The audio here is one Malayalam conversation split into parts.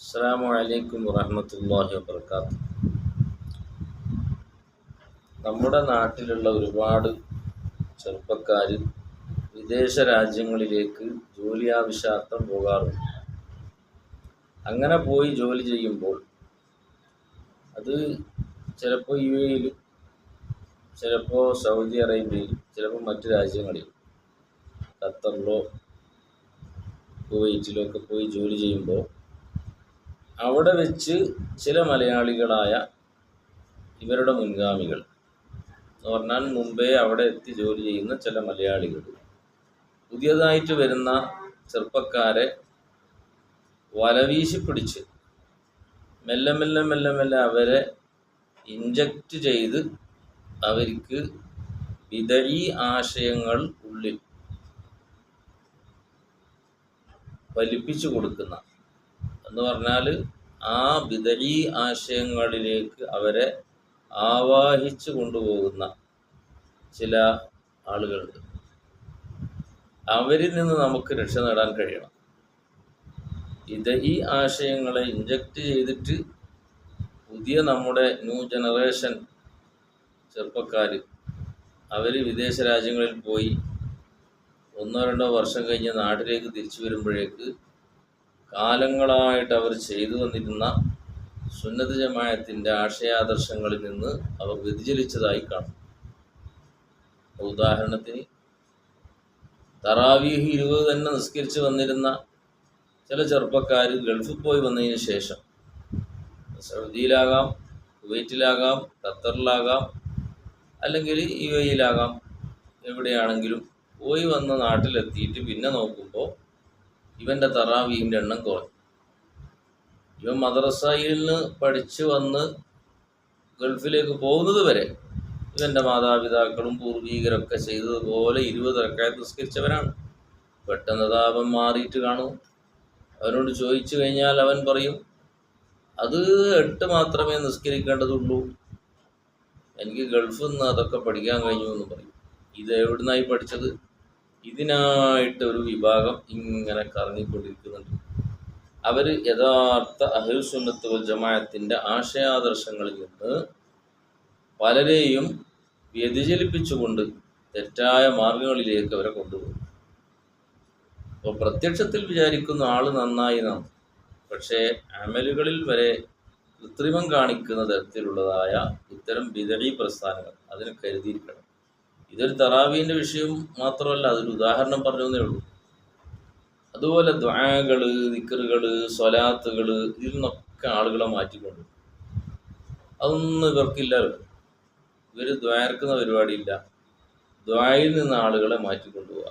അസ്സാം വലൈക്കും വറഹമത്തല്ലാഹി നമ്മുടെ നാട്ടിലുള്ള ഒരുപാട് ചെറുപ്പക്കാർ വിദേശ രാജ്യങ്ങളിലേക്ക് ജോലി ആവശ്യാർത്ഥം പോകാറുണ്ട്. അങ്ങനെ പോയി ജോലി ചെയ്യുമ്പോൾ അത് ചിലപ്പോൾ യു എയിലും ചിലപ്പോൾ സൗദി അറേബ്യയിൽ ചിലപ്പോൾ മറ്റു രാജ്യങ്ങളിൽ ഖത്തറിലോ കുവൈറ്റിലോ ഒക്കെ പോയി ജോലി ചെയ്യുമ്പോൾ അവിടെ വെച്ച് ചില മലയാളികളായ ഇവരുടെ മുൻഗാമികൾ. എന്ന് പറഞ്ഞാൽ മുമ്പേ അവിടെ എത്തി ജോലി ചെയ്യുന്ന ചില മലയാളികൾ. പുതിയതായിട്ട് വരുന്ന ചെറുപ്പക്കാരെ വലവീശി പിടിച്ച് മെല്ലെ മെല്ലെ മെല്ലെ മെല്ലെ അവരെ ഇഞ്ചക്റ്റ് ചെയ്ത് അവർക്ക് വിതഴി ആശയങ്ങൾ ഉള്ളിൽ വലിപ്പിച്ചു കൊടുക്കുന്ന എന്ന് പറഞ്ഞാൽ ആ വിതഴി ആശയങ്ങളിലേക്ക് അവരെ ആവാഹിച്ചു കൊണ്ടുപോകുന്ന ചില ആളുകളുണ്ട്. അവരിൽ നിന്ന് നമുക്ക് രക്ഷ നേടാൻ കഴിയണം. ഇത് ഈ ആശയങ്ങളെ ഇഞ്ചക്റ്റ് ചെയ്തിട്ട് പുതിയ നമ്മുടെ ന്യൂ ജനറേഷൻ ചെറുപ്പക്കാർ അവർ വിദേശ രാജ്യങ്ങളിൽ പോയി ഒന്നോ രണ്ടോ വർഷം കഴിഞ്ഞ് നാട്ടിലേക്ക് തിരിച്ചു വരുമ്പോഴേക്ക് കാലങ്ങളായിട്ട് അവർ ചെയ്തു തന്നിരുന്ന സുന്നത ജമായത്തിന്റെ ആശയാദർശങ്ങളിൽ നിന്ന് അവർ വ്യതിചലിച്ചതായി കാണും. ഉദാഹരണത്തിന് തറാവീഹ് ഇരുപത് തന്നെ നിസ്കരിച്ച് വന്നിരുന്ന ചില ചെറുപ്പക്കാർ ഗൾഫിൽ പോയി വന്നതിന് ശേഷം സൗദിയിലാകാം കുവൈറ്റിലാകാം ഖത്തറിലാകാം അല്ലെങ്കിൽ യു എയിലാകാം എവിടെയാണെങ്കിലും പോയി വന്ന നാട്ടിലെത്തിയിട്ട് പിന്നെ നോക്കുമ്പോൾ ഇവന്റെ തറാവീഹിന്റെ എണ്ണം കുറഞ്ഞു. ഇവൻ മദ്രസയിൽ നിന്ന് പഠിച്ച് വന്ന് ഗൾഫിലേക്ക് പോകുന്നത് വരെ ഇവന്റെ മാതാപിതാക്കളും പൂർവീകരൊക്കെ ചെയ്തതുപോലെ ഇരുപത് റക്കായത്ത് നിസ്കരിച്ചവനാണ്. പെട്ടെന്ന് താപം മാറിയിട്ട് കാണും. അവനോട് ചോദിച്ചു കഴിഞ്ഞാൽ അവൻ പറയും അത് എട്ട് മാത്രമേ നിസ്കരിക്കേണ്ടതുള്ളൂ. എനിക്ക് ഗൾഫിൽ നിന്ന് അതൊക്കെ പഠിക്കാൻ കഴിഞ്ഞു എന്ന് പറയും. ഇത് എവിടുന്നായി പഠിച്ചത്? ഇതിനായിട്ട് ഒരു വിഭാഗം ഇങ്ങനെ കറങ്ങിക്കൊണ്ടിരിക്കുന്നുണ്ട്. അവർ യഥാർത്ഥ അഹിൽസുന്നത്ത് വൽ ജമാഅത്തിന്റെ ആശയാദർശങ്ങളിൽ നിന്ന് പലരെയും വ്യതിചലിപ്പിച്ചുകൊണ്ട് തെറ്റായ മാർഗങ്ങളിലേക്ക് അവരെ കൊണ്ടുപോകും അപ്പോൾ പ്രത്യക്ഷത്തിൽ വിചാരിക്കുന്ന ആൾ നന്നായി നാം പക്ഷേ അമലുകളിൽ വരെ കൃത്രിമം കാണിക്കുന്ന തരത്തിലുള്ളതായ ഇത്തരം വിതഴി പ്രസ്ഥാനങ്ങൾ അതിന് കരുതിയിരിക്കണം. ഇതൊരു തറാവീന്റെ വിഷയം മാത്രമല്ല അതൊരു ഉദാഹരണം പറഞ്ഞു ഉള്ളൂ. അതുപോലെ ദ്വാകൾ ദിക്കറുകൾ സ്വലാത്തുകൾ ഇതിൽ നിന്നൊക്കെ ആളുകളെ മാറ്റിക്കൊണ്ട് അതൊന്നും ഇവർക്കില്ലല്ലോ ഇവർ ദ്വാർക്കുന്ന പരിപാടിയില്ല. ദ്വായിൽ നിന്ന് ആളുകളെ മാറ്റിക്കൊണ്ടുപോവുക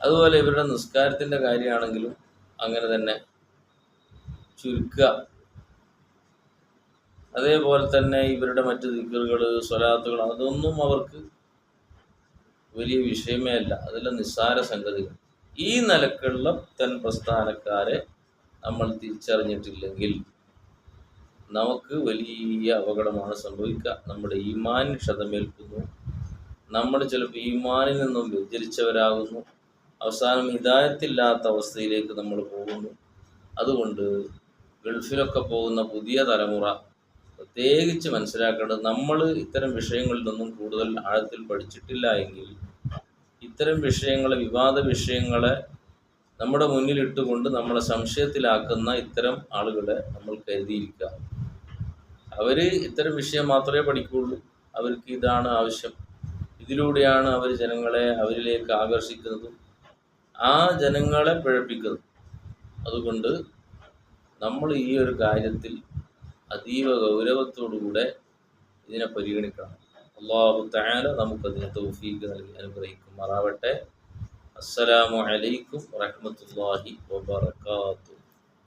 അതുപോലെ ഇവരുടെ നിസ്കാരത്തിന്റെ കാര്യമാണെങ്കിലും അങ്ങനെ തന്നെ ചുരുക്കുക. അതേപോലെ തന്നെ ഇവരുടെ മറ്റ് ദിക്കറുകൾ സ്വലാത്തുകൾ അതൊന്നും അവർക്ക് വലിയ വിഷയമേ അല്ല. അതെല്ലാം നിസ്സാര സംഗതികൾ. ഈ നിലക്കുള്ള തൻ പ്രസ്ഥാനക്കാരെ നമ്മൾ തിരിച്ചറിഞ്ഞിട്ടില്ലെങ്കിൽ നമുക്ക് വലിയ അപകടമാണ് സംഭവിക്കുക. നമ്മുടെ ഈമാൻ ക്ഷതമേൽക്കുന്നു. നമ്മൾ ചിലപ്പോൾ ഈമാനിൽ നിന്നും വ്യതിരിച്ചവരാകുന്നു അവസാനം ഹിതായത്തില്ലാത്ത അവസ്ഥയിലേക്ക് നമ്മൾ പോകുന്നു. അതുകൊണ്ട് ഗൾഫിലൊക്കെ പോകുന്ന പുതിയ തലമുറ പ്രത്യേകിച്ച് മനസ്സിലാക്കേണ്ടത് നമ്മൾ ഇത്തരം വിഷയങ്ങളിൽ നിന്നും കൂടുതൽ ആഴത്തിൽ പഠിച്ചിട്ടില്ല എങ്കിൽ ഇത്തരം വിഷയങ്ങളെ വിവാദ വിഷയങ്ങളെ നമ്മുടെ മുന്നിലിട്ടുകൊണ്ട് നമ്മളെ സംശയത്തിലാക്കുന്ന ഇത്തരം ആളുകളെ നമ്മൾ കരുതിയിരിക്കുക. അവർ ഇത്തരം വിഷയം മാത്രമേ പഠിക്കുകയുള്ളൂ. അവർക്ക് ഇതാണ് ആവശ്യം. ഇതിലൂടെയാണ് അവർ ജനങ്ങളെ അവരിലേക്ക് ആകർഷിക്കുന്നതും ആ ജനങ്ങളെ പിഴപ്പിക്കുന്നതും. അതുകൊണ്ട് നമ്മൾ ഈ ഒരു കാര്യത്തിൽ അതീവ ഗൗരവത്തോടുകൂടെ ഇതിനെ പരിഗണിക്കണം. അള്ളാഹു താല നമുക്കതിന് തൗഫീക്ക് നൽകി അനുഗ്രഹിക്കുമാറാവട്ടെ. അസ്സലാമു അലൈക്കും വറഹ്മത്തുള്ളാഹി വബറകാതുഹു.